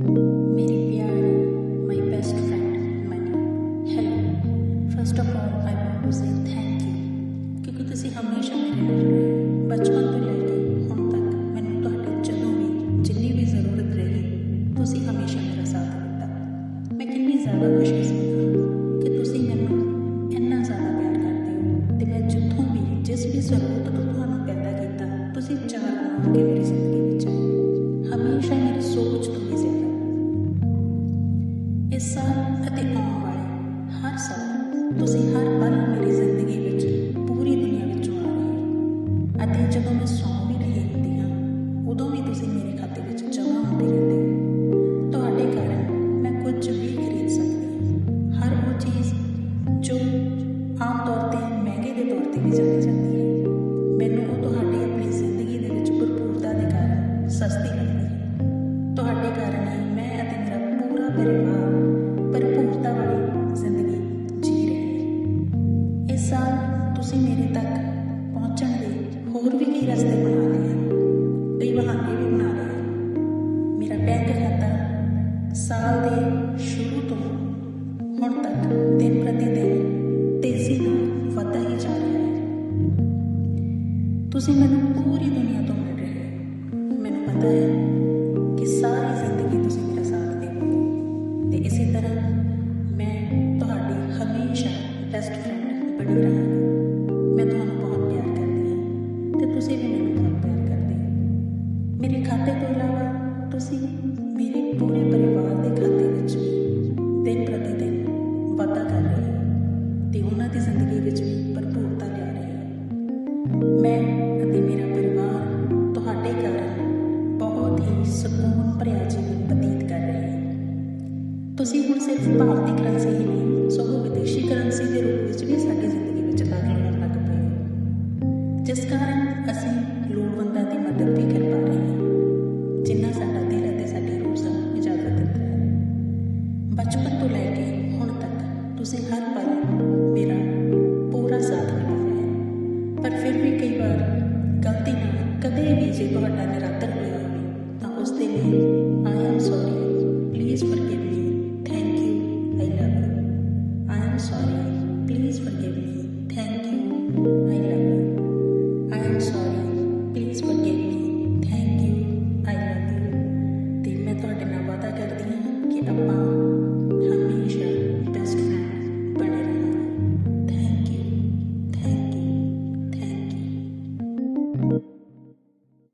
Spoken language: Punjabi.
ਮੇਰੇ ਪਿਆਰੋ my best friend Mani hello first of all I want to say thank you ਕਿਉਂਕਿ ਤੁਸੀਂ ਹਮੇਸ਼ਾ ਮੇਰੇ ਨਾਲ ਰਹੇ ਬਚਪਨ ਤੋਂ ਲੈ ਕੇ ਹੁਣ ਤੱਕ ਮੈਨੂੰ ਤੁਹਾਡੀ ਜਦੋਂ ਵੀ ਜਿੰਨੀ ਵੀ ਜ਼ਰੂਰਤ ਰਹੀ ਤੁਸੀਂ ਹਮੇਸ਼ਾ ਮੇਰਾ ਸਾਥ ਦਿੱਤਾ ਮੈਂ ਕਿੰਨੀ ਜ਼ਿਆਦਾ ਖੁਸ਼ਕਿਸਮਤ ਹਾਂ ਕਿ ਤੁਸੀਂ ਮੈਨੂੰ ਇੰਨਾ ਜ਼ਿਆਦਾ ਪਿਆਰ ਕਰਦੇ ਹੋ ਤੇ ਮੈਂ ਜਿੱਥੋਂ ਵੀ ਜਿਸ ਵੀ ਜ਼ਰੂਰਤ ਵਾਲੇ ਹਰ ਸਾਲ ਤੁਸੀਂ ਹਰ ਪਲ ਤੁਸੀਂ ਮੇਰੇ ਤੱਕ ਪਹੁੰਚਣ ਦੇ ਹੋਰ ਵੀ ਕਈ ਰਸਤੇ ਬਣਾ ਲਏ ਹਨ। ਕਈ ਬਹਾਨੇ ਵੀ ਬਣਾ ਲਏ ਹਨ। ਮੇਰਾ ਬੈਂਕ ਖਾਤਾ ਸਾਲ ਦੇ ਸ਼ੁਰੂ ਤੋਂ ਹੁਣ ਤੱਕ ਦਿਨ ਪ੍ਰਤੀ ਦਿਨ ਤੇਜ਼ੀ ਨਾਲ ਵਧਦਾ ਹੀ ਜਾ ਰਿਹਾ ਹੈ। ਤੁਸੀਂ ਮੈਨੂੰ ਪੂਰੀ ਦੁਨੀਆ ਤੋਂ ਮਿਲ ਰਹੇ ਹੋ। ਮੈਨੂੰ ਪਤਾ ਹੈ ਕਿ ਸਾਰੀ ਜ਼ਿੰਦਗੀ ਤੁਸੀਂ ਮੇਰਾ ਸਾਥ ਦੇਵੋਗੇ ਤੇ ਇਸੇ ਤਰ੍ਹਾਂ ਮੈਂ ਤੁਹਾਡੀ ਹਮੇਸ਼ਾ ਬੈਸਟ ਫਰੈਂਡ ਬਣੀ ਰਹਾਂਗੀ। ਦੀ ਜ਼ਿੰਦਗੀ ਵਿੱਚ ਵੀ ਭਰਪੂਰਤਾ ਲਿਆ ਰਹੇ ਹੋ। ਮੈਂ ਅਤੇ ਮੇਰਾ ਪਰਿਵਾਰ ਤੁਹਾਡੇ ਕਾਰਨ ਬਹੁਤ ਹੀ ਸਕੂਨ ਭਰਿਆ ਜੀਵਨ ਬਤੀਤ ਕਰ ਰਹੇ ਹਾਂ। ਤੁਸੀਂ ਹੁਣ ਸਿਰਫ ਭਾਰਤੀ ਕਰੰਸੀ ਹੀ ਨਹੀਂ, ਸਗੋਂ ਵਿਦੇਸ਼ੀ ਕਰੰਸੀ ਦੇ ਰੂਪ ਵਿੱਚ ਵੀ ਸਾਡੀ ਜ਼ਿੰਦਗੀ ਪਰ ਫਿਰ ਵੀ ਕਈ ਵਾਰ ਗਲਤੀ ਨਾਲ ਕਦੇ ਵੀ ਜੇ ਤੁਹਾਡਾ ਨਿਰਾਦਰ ਹੋਇਆ ਹੋਵੇ ਤਾਂ ਉਸ ਦੇ ਲਈ I am sorry please forgive me thank you I love you I am sorry please forgive me thank you I love you